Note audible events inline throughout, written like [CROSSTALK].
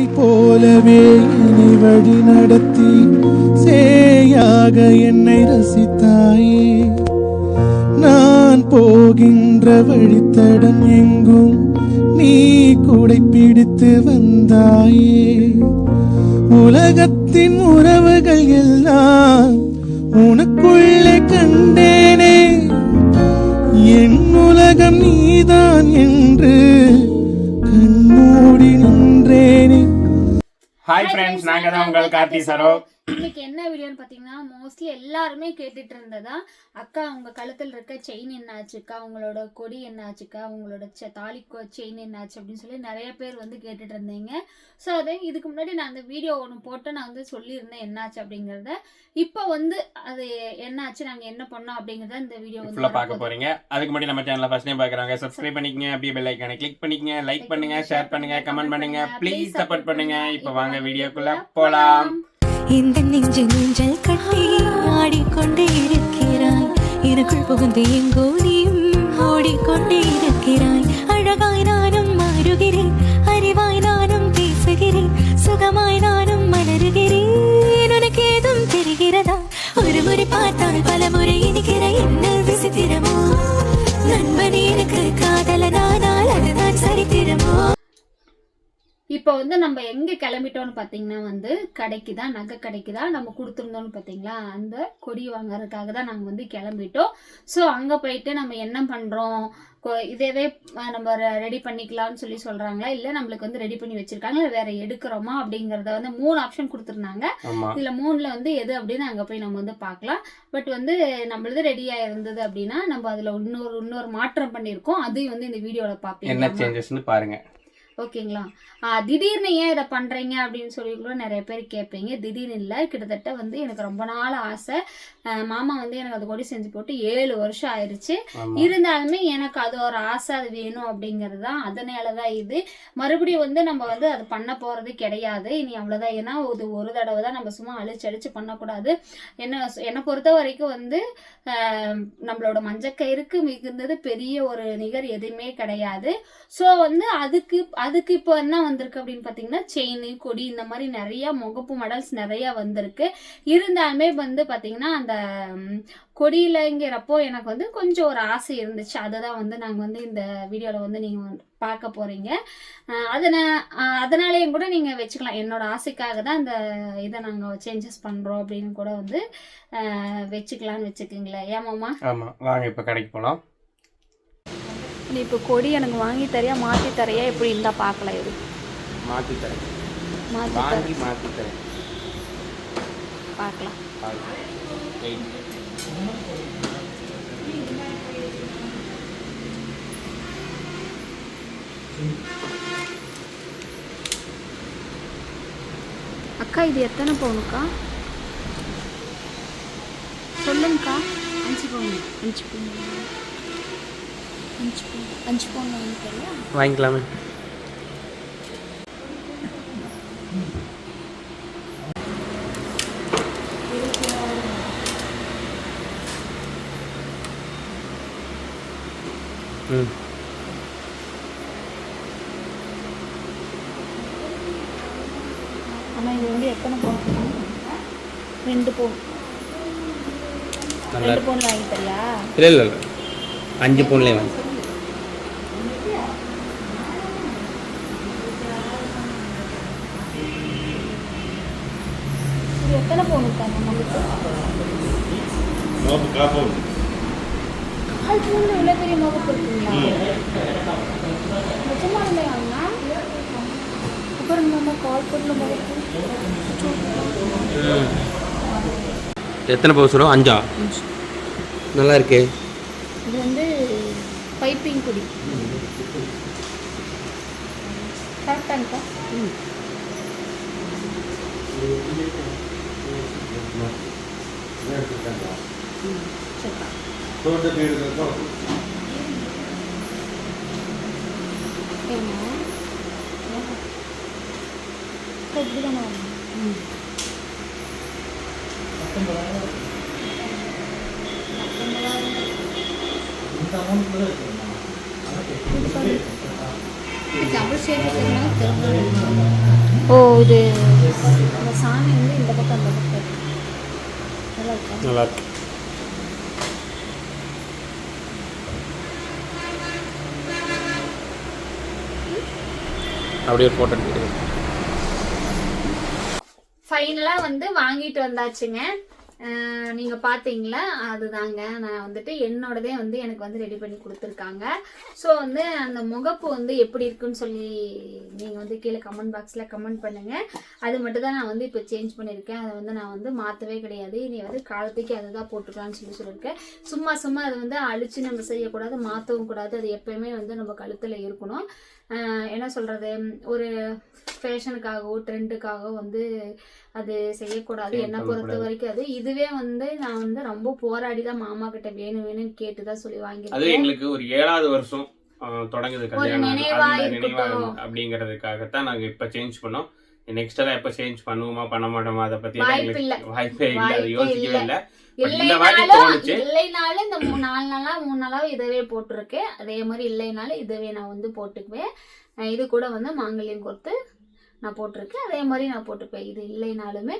மலை போலவே என்னை வழி நடத்தி சேயாக என்னை ரசித்தாயே. நான் போகின்ற வழித்தடம் எங்கும் நீ கூடை பிடித்து வந்தாயே. உலகத்தின் உறவுகள் எல்லாம் உனக்குள்ளே கண்டேனே. என் உலகம் நீதான் என்று ஹாய் ஃப்ரெண்ட்ஸ் நாங்க தான் உங்கள் கார்த்தி சரோ இன்னைக்கு என்ன வீடியோன்னு பார்த்தீங்கன்னா மோஸ்ட்லி எல்லாருமே கேட்டுட்டு இருந்ததா அக்கா உங்க கழுத்தில் இருக்க செயின் என்ன ஆச்சுக்கா உங்களோட கொடி என்ன ஆச்சுக்கா உங்களோட செ- தாலி செயின் என்ன ஆச்சு அப்படின்னு சொல்லி நிறைய பேர் வந்து கேட்டுட்டு இருந்தீங்க. ஸோ அதே இதுக்கு முன்னாடி நான் அந்த வீடியோ ஒன்று போட்டு நான் வந்து சொல்லியிருந்தேன் என்னாச்சு அப்படிங்கிறத. இப்போ வந்து அது என்னாச்சு நாங்கள் என்ன பண்ணோம் அப்படிங்கிறத இந்த வீடியோ வந்து ஃபுல்லா பார்க்க வரப்போகுது. போறீங்க. அதுக்கு முன்னாடி நம்ம சேனலை ஃபர்ஸ்ட் டைம் பார்க்குறாங்க சப்ஸ்கிரைப் பண்ணிக்கங்க அப்படியே பெல் ஐக்கானை கிளிக் பண்ணிக்கங்க லைக் பண்ணுங்க ஷேர் பண்ணுங்க கமெண்ட் பண்ணுங்க. ப்ளீஸ் சப்போர்ட் பண்ணுங்க. இப்போ வாங்க வீடியோக்குள்ள போலாம். இந்த நெஞ்சு நெஞ்சல் கட்டி ஆடிக்கொண்டே இருக்கிறாய். எனக்குள் புகுந்து எங்கோ நீயும் ஓடிக்கொண்டே இருக்கிறாய். அழகாய் நான் இப்போ வந்து நம்ம எங்க கிளம்பிட்டோம்னு பாத்தீங்கன்னா வந்து கடைக்கு தான் நகை கடைக்கு தான் நம்ம கொடுத்துருந்தோம்னு பாத்தீங்களா? அந்த கொடி வாங்குறதுக்காக தான் நாங்க வந்து கிளம்பிட்டோம். ஸோ அங்க போயிட்டு நம்ம என்ன பண்றோம்? கொ- இதேவே நம்ம ரெடி பண்ணிக்கலாம்னு சொல்லி சொல்றாங்களா? இல்ல நம்மளுக்கு வந்து ரெடி பண்ணி வச்சிருக்காங்க இல்ல வேற எடுக்கிறோமா? அப்படிங்கறத வந்து மூணு ஆப்ஷன் கொடுத்துருந்தாங்க. இதுல மூணுல வந்து எது அப்படின்னு அங்க போய் நம்ம வந்து பார்க்கலாம் பட் வந்து நம்மளது ரெடியா இருந்தது அப்படின்னா நம்ம அதுல இன்னொரு இன்னொரு மாற்றம் பண்ணியிருக்கோம். அதையும் வந்து இந்த வீடியோல என்ன பாப்பீங்க சேஞ்சஸ்னு பாருங்க. ஓகேங்களா? திடீர்னு ஏன் இதை பண்றீங்க அப்படின்னு சொல்லி கூட நிறைய பேர் கேட்பீங்க. திடீர்னு இல்லை. கிட்டத்தட்ட வந்து எனக்கு ரொம்ப நாள் ஆசை. மாமா வந்து எனக்கு அது கொடி செஞ்சு போட்டு ஏழு வருஷம் ஆயிருச்சு. ஆமா. இருந்தாலுமே எனக்கு அது ஒரு ஆசை அது வேணும் அப்படிங்கிறது தான். அதனால தான் இது. மறுபடியும் வந்து நம்ம வந்து அது பண்ண போறது கிடையாது. இனி அவ்வளோதான் ஏன்னா இது ஒரு தடவை தான் நம்ம சும்மா அழிச்சு அழிச்சு பண்ணக்கூடாது. என்ன என்னை பொறுத்த வரைக்கும் வந்து நம்மளோட மஞ்சக்கயிறுக்கு மிகுந்தது பெரிய ஒரு நிகர் எதுவுமே கிடையாது. ஸோ வந்து அதுக்கு அதுக்கு இப்போ என்ன வந்திருக்கு அப்படின்னு பார்த்தீங்கன்னா செயின் கொடி இந்த மாதிரி நிறைய முகப்பு மாடல்ஸ் நிறைய வந்திருக்கு. இருந்தாலுமே வந்து பார்த்தீங்கன்னா அந்த கொடியிலங்கிறப்போ எனக்கு வந்து கொஞ்சம் ஒரு ஆசை இருந்துச்சு. அதை தான் வந்து நாங்கள் வந்து இந்த வீடியோவில் வந்து நீங்கள் பார்க்க போகிறீங்க அதனை அதனாலேயும் கூட நீங்கள் வச்சுக்கலாம். என்னோட ஆசைக்காக தான் இந்த இதை நாங்கள் சேஞ்சஸ் பண்ணுறோம் அப்படின்னு கூட வந்து வச்சுக்கலான்னு வச்சுக்கலாம்னு வச்சுக்கோங்களேன். ஏமாம்மா ஆமாம் வாங்க இப்போ கடைக்கு போகலாம் நீ இப்போ கொடி எனக்கு வாங்கி தரியா மாற்றி தரையா? எப்படி இருந்தால் பார்க்கலாம் இது மாத்தி தரேன். மாற்றி வாங்கி மாத்தி தரேன். பார்க்கலாம். அக்கா இது எத்தனை பவுனுக்கா? சொல்லுங்கக்கா. அஞ்சு பவுன். அஞ்சு பவுன். அஞ்சு பவுன் அஞ்சு பவுன் வாங்கி தரியா வாங்கிக்கலாமே. ம். ஆனால் இது வந்து எத்தனை பவுன் ரெண்டு பவுன். ரெண்டு பவுன் வாங்கி தரியா இல்லை இல்லை இல்லை. அஞ்சு பவுன்லேயே வாங்கி கால் பவுன் இவ்வளோ பெரிய முகப்பு இருக்குங்களா நிஜமா இல்லையாங்கண்ணா அப்புறம் நம்ம கால் பவுன்ல முகப்பு எத்தனை பவுஸ் வரும்? அஞ்சா? நல்லா இருக்கே. இது வந்து பைப்பிங் குடி. கரெக்டாங்கக்கா சரிக்கா ஏம்மா இருக்கிறதுனால தெரிஞ்சு ஓ இது சாமி வந்து இந்த பக்கம் அந்த பக்கம். இருக்கு. நல்லா இருக்கா? நல்லா இருக்கு. அப்படியே ஒரு ஃபோட்டோ எடுத்துக்கிட்டு ஃபைனலாக வந்து வாங்கிட்டு வந்தாச்சுங்க. நீங்க பாத்தீங்களா? அதுதாங்க. நான் வந்துட்டு என்னோடதே வந்து எனக்கு வந்து ரெடி பண்ணி கொடுத்துருக்காங்க. ஸோ வந்து அந்த முகப்பு வந்து எப்படி இருக்குன்னு சொல்லி நீங்க வந்து கீழே கமெண்ட் பாக்ஸ்ல கமெண்ட் பண்ணுங்க. அது மட்டும் தான் நான் வந்து இப்போ சேஞ்ச் பண்ணியிருக்கேன். அதை வந்து நான் வந்து மாற்றவே கிடையாது. நீ வந்து காலத்துக்கு அதை தான் போட்டுக்கலாம்னு சொல்லி சொல்லியிருக்கேன். சும்மா சும்மா அதை வந்து அழிச்சு நம்ம செய்யக்கூடாது மாற்றவும் கூடாது. அது எப்பயுமே வந்து நம்ம கழுத்தில் இருக்கணும். என்ன சொல்கிறது ஒரு ஃபேஷனுக்காகவோ ட்ரெண்டுக்காகவோ வந்து அது செய்யக்கூடாது. என்னை பொறுத்த. வரைக்கும் அது. இதுவே வந்து நான் வந்து ரொம்ப போராடி தான் மாமா கிட்ட வேணும் வேணும்னு கேட்டு தான் சொல்லி அது வாங்கியிருக்கேன். எங்களுக்கு ஒரு ஏழாவது வருஷம் தொடங்குது கல்யாணம். அப்படிங்கிறதுக்காகத்தான் நாங்க இப்ப சேஞ்ச் பண்ணோம். நெக்ஸ்ட் எல்லாம் எப்ப சேஞ்ச் பண்ணுவோமா பண்ண மாட்டோமா அதை பத்தி வாய்ப்பு இல்ல. அது யோசிக்கவே இல்ல. இல்லைனாலும் இந்த மூணு நாலு நாளா மூணு நாளாவே இதவே போட்டிருக்கேன் அதே மாதிரி இல்லைனாலும் இதவே நான் வந்து போட்டுக்குவேன். இது கூட வந்து மாங்கல்யம் கொடுத்து நான் போட்டிருக்கேன். அதே மாதிரி நான் போட்டுப்பேன். இது இல்லைனாலுமே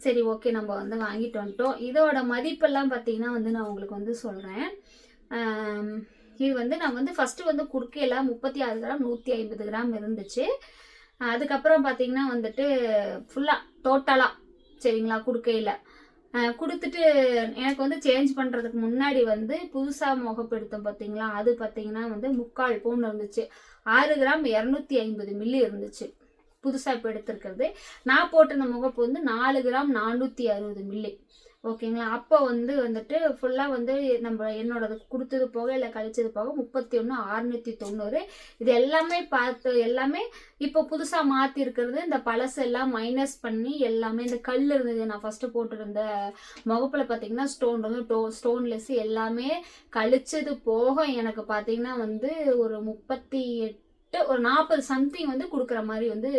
சரி ஓகே நம்ம வந்து வாங்கிட்டு வந்துட்டோம். இதோட மதிப்பெல்லாம் பார்த்தீங்கன்னா வந்து நான் உங்களுக்கு வந்து சொல்கிறேன் இது வந்து நான் வந்து ஃபஸ்ட்டு வந்து குறுக்கையில் முப்பத்தி ஆறு கிராம் நூற்றி ஐம்பது கிராம் இருந்துச்சு. அதுக்கப்புறம் பார்த்தீங்கன்னா வந்துட்டு ஃபுல்லாக டோட்டலாக சரிங்களா குடுக்கையில். கொடுத்துட்டு எனக்கு வந்து சேஞ்ச் பண்ணுறதுக்கு முன்னாடி வந்து புதுசாக முகப்படுத்தோம் பார்த்தீங்களா அது பார்த்தீங்கன்னா வந்து முக்கால் பவுன் இருந்துச்சு. ஆறு கிராம் இரநூத்தி ஐம்பது மில்லி இருந்துச்சு. புதுசாக இப்போ எடுத்திருக்கிறது. நான் போட்டிருந்த முகப்பு வந்து நாலு கிராம் நானூற்றி அறுபது மில்லி ஓகேங்களா? அப்போ வந்து வந்துட்டு ஃபுல்லாக வந்து நம்ம என்னோடது கொடுத்தது போக இல்லை கழிச்சது போக முப்பத்தி ஒன்று அறுநூற்றி தொண்ணூறு இது எல்லாமே பார்த்து எல்லாமே இப்போ புதுசாக மாற்றிருக்கிறது இந்த பழசு எல்லாம் மைனஸ் பண்ணி எல்லாமே இந்த கல் இருந்தது. நான் ஃபஸ்ட்டு போட்டிருந்த முகப்பில் பார்த்தீங்கன்னா ஸ்டோன் வந்து டோ ஸ்டோன்லெஸ் எல்லாமே கழிச்சது போக எனக்கு பார்த்தீங்கன்னா வந்து ஒரு முப்பத்தி எட்டு ஒரு நாற்பது சம்திங் வந்து கொடுக்குற மாதிரி வந்து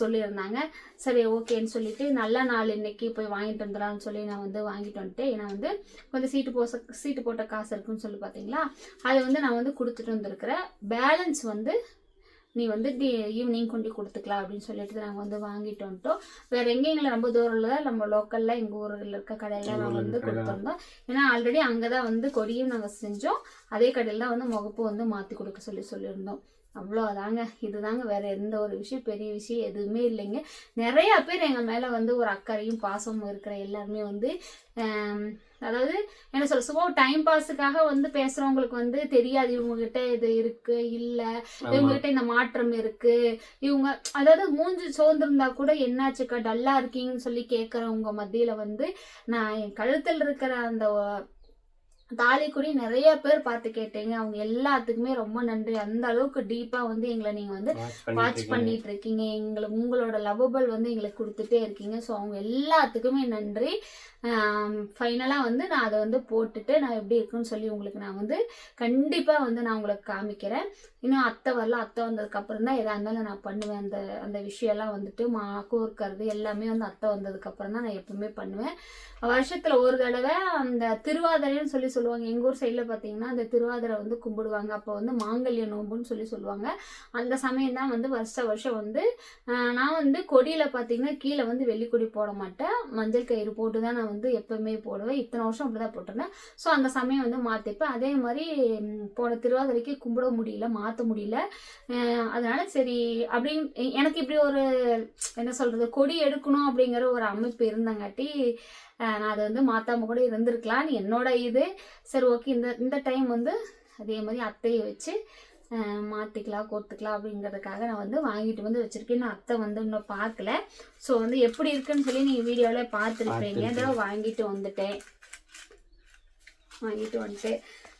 சொல்லியிருந்தாங்க. சரி ஓகேன்னு சொல்லிட்டு நல்ல நாள் இன்னைக்கு போய் வாங்கிட்டு வந்துடலாம்னு சொல்லி நான் வந்து வாங்கிட்டு வந்துட்டேன். ஏன்னா வந்து கொஞ்சம் சீட்டு போச சீட்டு போட்ட காசு இருக்குன்னு சொல்லி பார்த்தீங்களா? அதை வந்து நான் வந்து கொடுத்துட்டு வந்திருக்கிறேன். பேலன்ஸ் வந்து நீ வந்து ஈவினிங் கொண்டு கொடுத்துக்கலாம் அப்படின்னு சொல்லிட்டு நாங்கள் வந்து வாங்கிட்டு வந்துட்டோம் வேற எங்கேயும் எங்களை ரொம்ப தூரம் இல்லை. நம்ம லோக்கலில் எங்கள் ஊரில் இருக்க கடையில ஊர்ல வந்து. கொடுத்துருந்தோம். ஏன்னா ஆல்ரெடி அங்கே தான் வந்து கொடியும் நாங்கள் செஞ்சோம். அதே கடையில் தான் வந்து முகப்பு வந்து மாற்றி கொடுக்க சொல்லி சொல்லியிருந்தோம். அவ்வளோதாங்க இதுதாங்க வேற எந்த ஒரு விஷயம் பெரிய விஷயம் எதுவுமே இல்லைங்க. நிறைய பேர் எங்கள் மேலே வந்து ஒரு அக்கறையும் பாசமும் இருக்கிற எல்லாருமே வந்து அதாவது என்ன சொல்ல சும்மா டைம் பாஸுக்காக வந்து பேசுறவங்களுக்கு வந்து தெரியாது இவங்க கிட்ட இது இருக்கு இல்ல. இவங்க கிட்ட இந்த மாற்றம் இருக்கு. இவங்க அதாவது மூஞ்சி சோர்ந்திருந்தா கூட என்னாச்சுக்கா டல்லா இருக்கீங்கன்னு சொல்லி கேட்கறவங்க மத்தியில வந்து நான் என் கழுத்தில் இருக்கிற அந்த தாலிக்குடி நிறைய பேர் பார்த்து கேட்டீங்க. அவங்க எல்லாத்துக்குமே ரொம்ப நன்றி. அந்த அளவுக்கு டீப்பா வந்து எங்களை நீங்க வந்து வாட்ச் பண்ணிட்டு இருக்கீங்க. எங்களுக்கு உங்களோட லவ்வபிள் வந்து எங்களுக்கு கொடுத்துட்டே இருக்கீங்க. ஸோ அவங்க எல்லாத்துக்குமே நன்றி. ஃபைனலாக வந்து நான் அதை வந்து போட்டுட்டு நான் எப்படி இருக்குன்னு சொல்லி உங்களுக்கு நான் வந்து கண்டிப்பாக வந்து நான் உங்களுக்கு காமிக்கிறேன். இன்னும் அத்தை வரல. அத்தை வந்ததுக்கு அப்புறம் தான் எதாக இருந்தாலும் நான் பண்ணுவேன். அந்த அந்த விஷயம்லாம் வந்துட்டு மா கோர்க்கறது எல்லாமே வந்து அத்தை வந்ததுக்கு அப்புறம் தான் நான் எப்பவுமே பண்ணுவேன். வருஷத்துல ஒரு தடவை அந்த திருவாதிரைன்னு சொல்லி சொல்லுவாங்க. எங்கள் ஊர் சைடில் பார்த்தீங்கன்னா அந்த திருவாதிரை வந்து கும்பிடுவாங்க. அப்போ வந்து மாங்கல்ய நோம்புன்னு சொல்லி சொல்லுவாங்க. அந்த சமயம் தான் வந்து வருஷ வருஷம் வந்து நான் வந்து கொடியில் பார்த்தீங்கன்னா கீழே வந்து வெள்ளிக்கொடி போட மாட்டேன். மஞ்சள் கயிறு போட்டு தான் நான் வந்து எப்பவுமே போடுவேன். இத்தனை வருஷம் அப்படி தான் போட்டிருந்தேன். ஸோ அந்த சமயம் வந்து மாற்றிப்பேன் அதே மாதிரி போன திருவாதிரைக்கு கும்பிட முடியல மாற்ற முடியல. அதனால சரி அப்படின்னு எனக்கு இப்படி ஒரு என்ன சொல்கிறது கொடி எடுக்கணும் அப்படிங்கிற ஒரு அமைப்பு இருந்தங்காட்டி நான் அதை வந்து மாத்தாம கூட இருந்திருக்கலாம்னு என்னோட இது. சரி ஓகே. இந்த இந்த டைம் வந்து அதே மாதிரி அத்தையை வச்சு ஆஹ், மாத்திக்கலாம் கோர்த்துக்கலாம் அப்படிங்கிறதுக்காக நான் வந்து வாங்கிட்டு வந்து வச்சிருக்கேன். நான் அத்தை வந்து இன்னும் பார்க்கல. ஸோ வந்து எப்படி இருக்குன்னு சொல்லி நீங்கள் வீடியோவில் பார்த்துருப்பீங்க. இதோ வாங்கிட்டு வந்துட்டேன். வாங்கிட்டு வந்துட்டு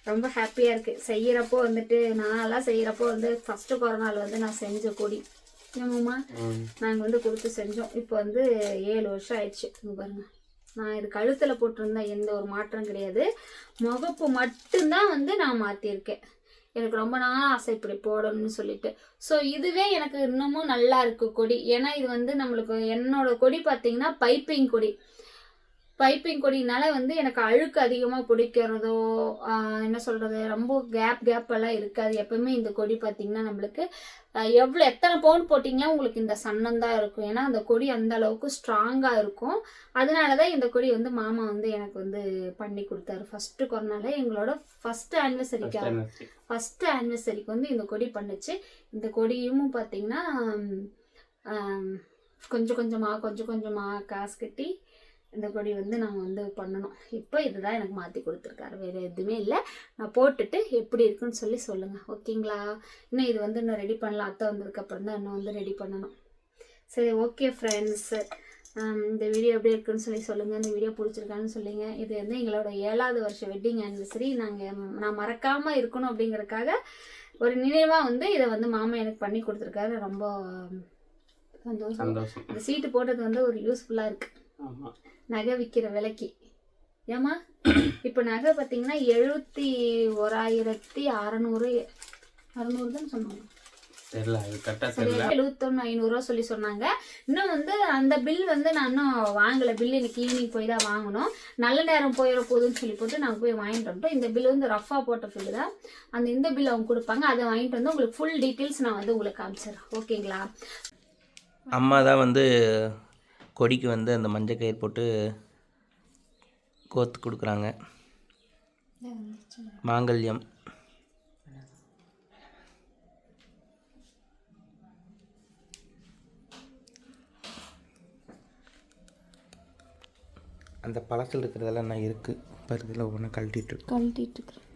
ரொம்ப ஹாப்பியாக இருக்குது செய்கிறப்போ வந்துட்டு நான்லாம் செய்கிறப்போ வந்து ஃபஸ்ட்டு கொரோனாவில் வந்து நான் செஞ்ச கொடி. ஏமாம்மா நாங்கள் வந்து கொடுத்து செஞ்சோம். இப்போ வந்து ஏழு வருஷம் ஆயிடுச்சு. இங்க பாருங்க. நான் இது கழுத்தில் போட்டிருந்தேன் எந்த ஒரு மாற்றம் கிடையாது. முகப்பு மட்டும்தான் வந்து நான் மாற்றிருக்கேன் எனக்கு ரொம்ப நாள் ஆசை இப்படி போடணும்னு சொல்லிட்டு. ஸோ இதுவே எனக்கு இன்னமும் நல்லா இருக்கு கொடி. ஏன்னா இது வந்து நம்மளுக்கு என்னோட கொடி பார்த்தீங்கன்னா பைப்பிங் கொடி. பைப்பிங் கொடினால வந்து எனக்கு அழுக்கு அதிகமாக பிடிக்கிறதோ என்ன சொல்கிறது ரொம்ப கேப் கேப் எல்லாம் இருக்காது. எப்பவுமே இந்த கொடி பார்த்திங்கன்னா நம்மளுக்கு எவ்வளோ எத்தனை பவுன் போட்டிங்கன்னா உங்களுக்கு இந்த சன்னம் தான் இருக்கும். ஏன்னா அந்த கொடி அந்த அளவுக்கு ஸ்ட்ராங்காக இருக்கும். அதனால தான் இந்த கொடி வந்து மாமா வந்து எனக்கு வந்து பண்ணி கொடுத்தாரு. ஃபஸ்ட்டு கொரோனால எங்களோட ஃபஸ்ட்டு ஆனிவர்சரிக்கு ஃபஸ்ட்டு ஆனிவர்சரிக்கு வந்து இந்த கொடி பண்ணுச்சு. இந்த கொடியும் பார்த்தீங்கன்னா கொஞ்சம் கொஞ்சமாக கொஞ்சம் கொஞ்சமாக காசு கட்டி இந்த கொடி வந்து நாங்கள் வந்து பண்ணணும். இப்போ இதுதான் எனக்கு மாற்றி கொடுத்துருக்காரு. வேறு எதுவுமே இல்லை. நான் போட்டுட்டு எப்படி இருக்குன்னு சொல்லி சொல்லுங்கள் ஓகேங்களா? இன்னும் இது வந்து இன்னும் ரெடி பண்ணலாம் அத்தை வந்ததுக்கப்புறம் தான் இன்னும் வந்து ரெடி பண்ணணும். சரி ஓகே ஃப்ரெண்ட்ஸ் இந்த வீடியோ எப்படி இருக்குன்னு சொல்லி சொல்லுங்கள் இந்த வீடியோ பிடிச்சிருக்கான்னு சொல்லுங்க. இது வந்து எங்களோட ஏழாவது வருஷம் வெட்டிங் ஆனிவர்சரி நாங்கள் நான் மறக்காமல் இருக்கணும் அப்படிங்கறதுக்காக ஒரு நினைவாக வந்து இதை வந்து மாமா எனக்கு பண்ணி கொடுத்துருக்காரு. ரொம்ப சந்தோஷம். இந்த சீட்டு போட்டது வந்து ஒரு யூஸ்ஃபுல்லாக இருக்குது ஆமா. நகை விற்கிற விலைக்கு. ஏமா இப்போ நகை பார்த்தீங்கன்னா எழுபத்தி ஓராயிரத்தி அறநூறு அறநூறு தான் சொன்னாங்க? தெரியல எழுபத்தொன்று ஐநூறுரூவா சொல்லி சொன்னாங்க. இன்னும் வந்து அந்த பில் வந்து நான் இன்னும் வாங்கலை. பில் இன்னைக்கு ஈவினிங் போய் தான் வாங்கணும். நல்ல நேரம் போயிட போகுதுன்னு சொல்லி போட்டு நாங்கள் போய் வாங்கிட்டு வந்துட்டோம். இந்த பில் வந்து ரஃபாக போட்ட பில் தான். அந்த இந்த பில் அவங்க கொடுப்பாங்க. அதை வாங்கிட்டு வந்து உங்களுக்கு ஃபுல் டீட்டெயில்ஸ் நான் வந்து உங்களுக்கு காமிச்சிடுறேன். ஓகேங்களா அம்மா தான் வந்து கொடிக்கு வந்து அந்த மஞ்சள் கயிறு போட்டு கோத்து கொடுக்குறாங்க. மாங்கல்யம். அந்த பழத்தில் இருக்கிறதெல்லாம் நான் இருக்குது பருதில் ஒவ்வொன்றா கழட்டிட்டு இருக்கு. கழட்டிட்டு இருக்கிறேன்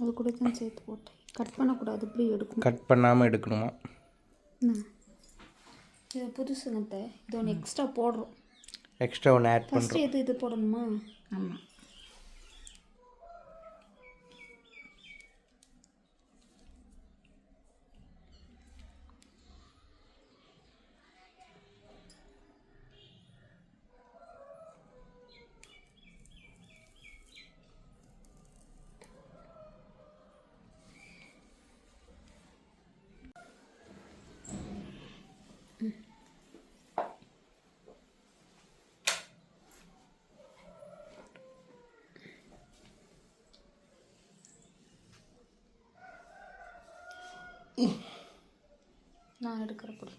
அது கூட தான் சேர்த்து போட்டேன். கட் பண்ணக்கூடாது இப்படி எடுக்கணும். கட் பண்ணாமல் எடுக்கணுமா? இது புதுசுங்கத்த இது ஒன்று எக்ஸ்ட்ரா போடுறோம். எக்ஸ்ட்ரா ஒன்று ஆட் பண்ணுறோம் ஃபஸ்ட்டு எது இது போடணுமா? ஆமாம் நான் எடுக்கிற பொடி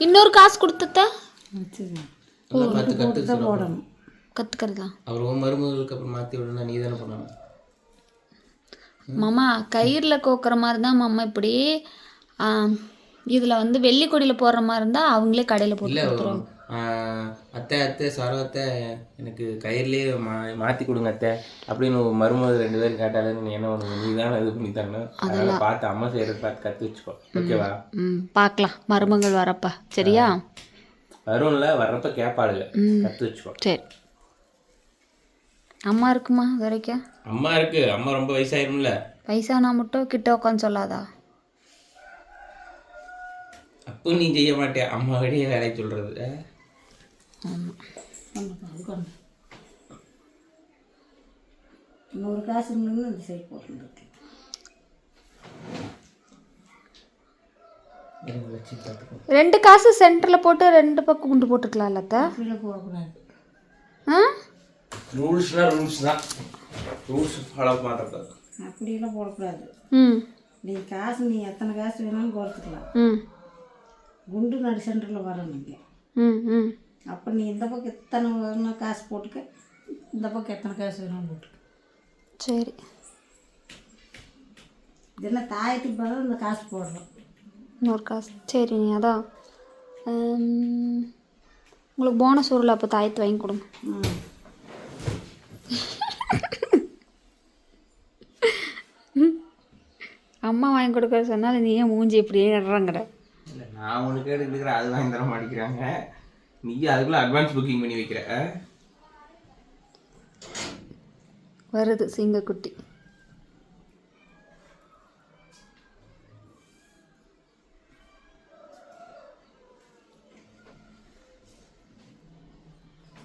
இன்னொரு காசு கொடுத்தத? நல்லா பார்த்து கற்றுக்க சொல்லோ கற்றுக்கிறதா அவர் உன் மருமகளுக்கு அப்புறம் மாற்றி விடணும் நீ தானே பண்ணணும். மாமா கயிறில் கோக்குற மாதிரி தான் மாமா இப்படி இதில் வந்து வெள்ளி கொடியில் போடுற மாதிரி இருந்தால் அவங்களே கடையில் போட்டு அத்தை அத்தை சரோ அத்தை எனக்கு கயிறுலேயே மா மாற்றி கொடுங்க அத்தை அப்படின்னு மருமகள் ரெண்டு பேரும் கேட்டாலே நீ என்ன பண்ணுங்க நீ தானே இது பண்ணி தரணும். அதனால் பார்த்து அம்மா செய்கிறத பார்த்து கற்று வச்சுக்கோ. ஓகேவா? ம் பார்க்கலாம். மருமகள் வரப்பா. சரியா? வரும்ல வர்றப்ப கேட்பாளுங்க கற்று வச்சுக்கோ. சரி. அம்மா இருக்குமா இது வரைக்கும் அம்மா இருக்கு. அம்மா ரொம்ப வயசாயிரும்ல. வயசானா மட்டும் கிட்ட உட்காந்து சொல்லாதா? அப்போ நீ செய்ய மாட்டே அம்மா வழியே வேலை சொல்கிறது நூறு காசு நின்று இந்த சைடு போட்டுருக்கு ரெண்டு காசு சென்டரில் போட்டு ரெண்டு பக்கம் குண்டு போட்டுக்கலாம்ல போடக்கூடாது ரூல்ஸ்னா ரூல்ஸ் தான் ரூல்ஸ் ஃபாலோ பண்ணுறது அப்படியெல்லாம் போடக்கூடாது. ம். நீ காசு நீ எத்தனை காசு வேணாலும் போகிறதுக்கலாம் ம். குண்டு நடு சென்டரில் வரணும் நீங்கள் ம் ம். அப்போ நீ இந்த பக்கம் எத்தனை வேணும் காசு போட்டுக்க இந்த பக்கம் எத்தனை காசு வேணாலும் போட்டுக்க. சரி. இதெல்லாம் தாயத்துக்கு பதிலாக இந்த காசு போடுறோம் இன்னொரு காசு. சரி நீ அதான் உங்களுக்கு போனஸ் ஊரில் அப்போ தாயத்து வாங்கி கொடுங்க. ம். அம்மா வாங்கி கொடுக்க சொன்னால் நீ ஏன் மூஞ்சி இப்படியே நடுறாங்கட இல்லை நான் உனக்கு எடுக்கிறேன் அது வாங்கி தர மாட்டேங்கிறாங்க. நீ அதுக்குள்ளே அட்வான்ஸ் புக்கிங் பண்ணி வைக்கிற. வருது சிங்கக்குட்டி.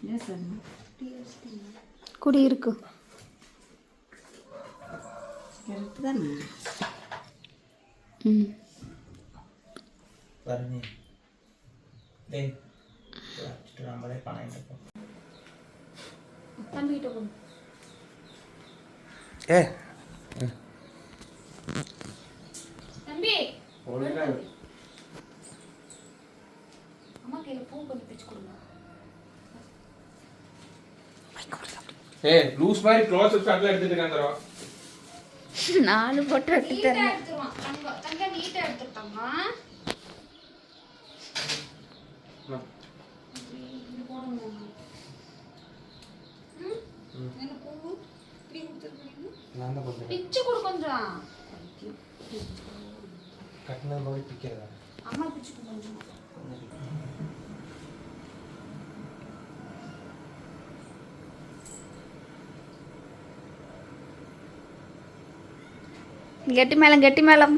Yes, I know. இருக்கு. கரெக்டு தானே ம். பாருங்க டேய் வச்சுட்டு நம்மளே பணம் எடுப்போம் தம்பிகிட்ட கொடு ஏ. தம்பி. அம்மா கையில் பூ கொஞ்சம் பிச்சு கொடுங்க. ஏ லூஸ் மாதிரி க்ளோஸ் அப் ஷாட்ல எடுத்துட்டு இருக்காங்க [LAUGHS] நாலு போட்டு நீட்டாக எடுத்துருவான். தங்க நீட்டாக எடுத்துட்டாமா பிச்சு கொடு கொஞ்சம். கட்டினது போய் பிக்கிறதா? அம்மா பிச்சு கொஞ்சம். கெட்டி மேளம் கெட்டி மேளம்.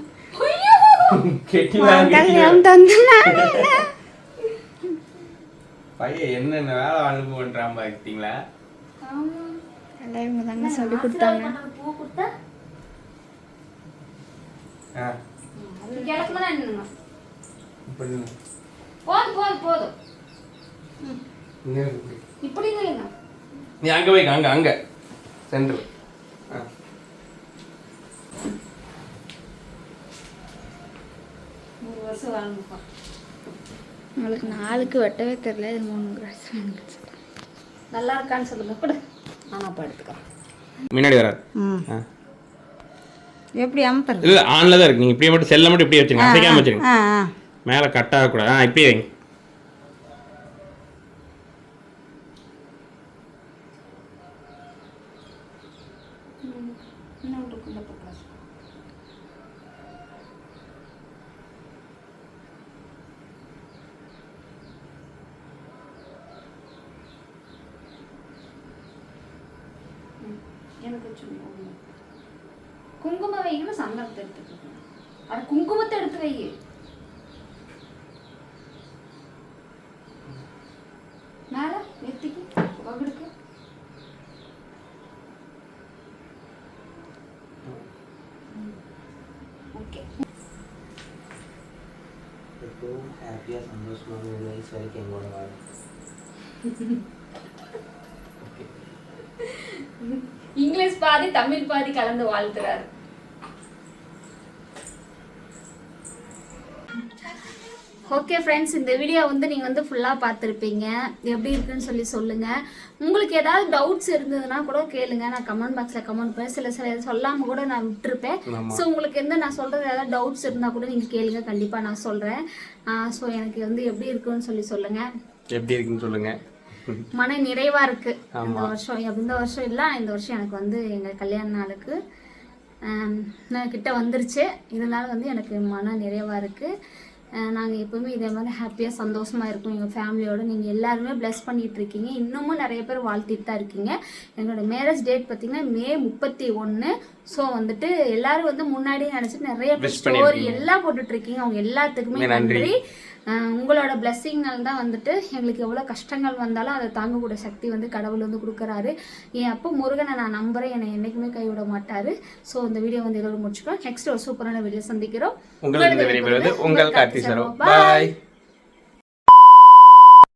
கெட்டி கல்யாணம் தந்து பையன் என்னென்ன வேலை அனுபவம் பண்றான் பார்த்தீங்களா எல்லாரும் தாங்க சொல்லி கொடுத்தாங்க. பூ கொடுத்தா ஆ இப்படி போதும் போதும். போதும். இப்படி இல்லைங்க நீ அங்க போய் அங்க அங்க. சென்டர் வருஷம் வாங்கப்பா உங்களுக்கு நாலுக்கு வெட்டவே தெரியல இது மூணு வருஷம் நல்லா இருக்கான்னு சொல்லுங்க கூட நான் அப்போ எடுத்துக்கிறேன் முன்னாடி வராது. ம். எப்படி அமுத்துறது? இல்ல ஆன்ல தான் இருக்கு. நீங்க இப்படியே மட்டும் செல்ல மட்டும் இப்படியே வச்சிருங்க. அசைக்காம வச்சிருங்க. மேல கட் ஆகக்கூடாது. ஆ இப்படியே வைங்க இன்னும் இருக்குள்ள பக்கம் எனக்கு வச்சுக்கோங்க குங்குமம் வைக்கணும் சந்தனத்தை எடுத்துக்கணும் அது குங்குமத்தை எடுத்து வை மேல நெத்திக்கு வகுடுக்கு ஓகே எப்பவும் ஹாப்பியா சந்தோஷமா ஒரு வயசு வரைக்கும் எங்களோட வாழ இங்கிலீஷ் பாதி தமிழ் பாதி கலந்து வாழ்த்துறாரு. ஓகே ஃப்ரெண்ட்ஸ் இந்த வீடியோ வந்து நீங்கள் வந்து ஃபுல்லாக பார்த்துருப்பீங்க. எப்படி இருக்குன்னு சொல்லி சொல்லுங்கள் உங்களுக்கு ஏதாவது டவுட்ஸ் இருந்ததுன்னா கூட கேளுங்க. நான் கமெண்ட் பாக்ஸில் கமெண்ட் பண்ணேன் சில சில சொல்லாமல் கூட நான் விட்டுருப்பேன். ஸோ உங்களுக்கு எந்த நான் சொல்கிறது ஏதாவது டவுட்ஸ் இருந்தால் கூட நீங்கள் கேளுங்க. கண்டிப்பாக நான் சொல்கிறேன் ஸோ எனக்கு வந்து எப்படி இருக்குன்னு சொல்லி சொல்லுங்கள் எப்படி இருக்குன்னு சொல்லுங்க. மன நிறைவா இருக்கு. இந்த வருஷம் இந்த வருஷம் இல்ல இந்த வருஷம் எனக்கு வந்து எங்க கல்யாண நாளுக்கு கிட்ட வந்துருச்சு. இதனால வந்து எனக்கு மன நிறைவா இருக்கு. அஹ் நாங்க எப்பவுமே இதே மாதிரி ஹாப்பியா சந்தோஷமா இருக்கோம். எங்க ஃபேமிலியோட நீங்க எல்லாருமே ப்ளஸ் பண்ணிட்டு இருக்கீங்க. இன்னமும் நிறைய பேர் வாழ்த்திட்டு தான் இருக்கீங்க. எங்களோட மேரேஜ் டேட் பார்த்தீங்கன்னா மே முப்பத்தி ஒன்று ஸோ வந்துட்டு எல்லாரும் வந்து முன்னாடியே நினைச்சிட்டு நிறைய ஸ்டோரி எல்லாம் போட்டுட்டு இருக்கீங்க. அவங்க எல்லாத்துக்குமே நன்றி. உங்களோட பிளெஸ்ஸிங்னால தான் வந்துட்டு எங்களுக்கு எவ்வளோ கஷ்டங்கள் வந்தாலும் அதை தாங்கக்கூடிய சக்தி வந்து கடவுள் வந்து கொடுக்குறாரு. என் அப்போ முருகனை நான் நம்புறேன். என்னை என்னைக்குமே கைவிட மாட்டாரு. ஸோ இந்த வீடியோ வந்து இதோட முடிச்சுக்கிறோம் நெக்ஸ்ட் ஒரு சூப்பரான வீடியோ சந்திக்கிறோம். உங்களுக்கு உங்கள் கார்த்தி பாய்